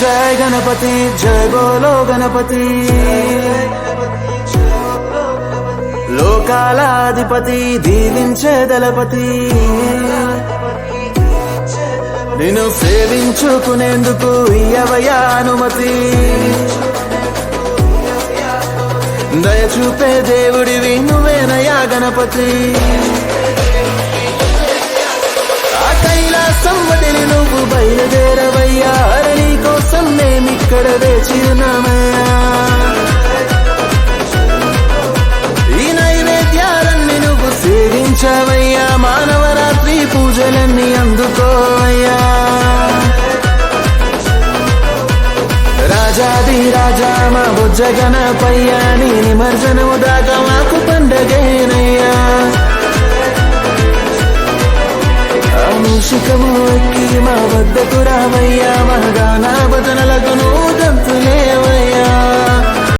జయ గణపతి జయ బోలో గణపతి. లోకాలాధిపతి దీవించే దళపతి. నిన్ను సేవించుకునేందుకు ఇయ్యవయా అనుమతి దయచూపే దేవుడివి నువ్వేనయా గణపతి. మేమిక్కడ వేచి ఉన్నామయ్యా ఈ నైవేద్యాలన్నీ నువ్వు సేవించవయ్యా. మానవరాత్రి పూజలన్నీ అందుకోవయ్యా. రాజాది రాజా మా బుజ్జగణపయ్యా నీ నిమర్జనము దాకా మాకు పండగేనయ్యా. మూషికము ఎక్కి మా వద్దకు రావయ్యా. మహగానా భజనలకు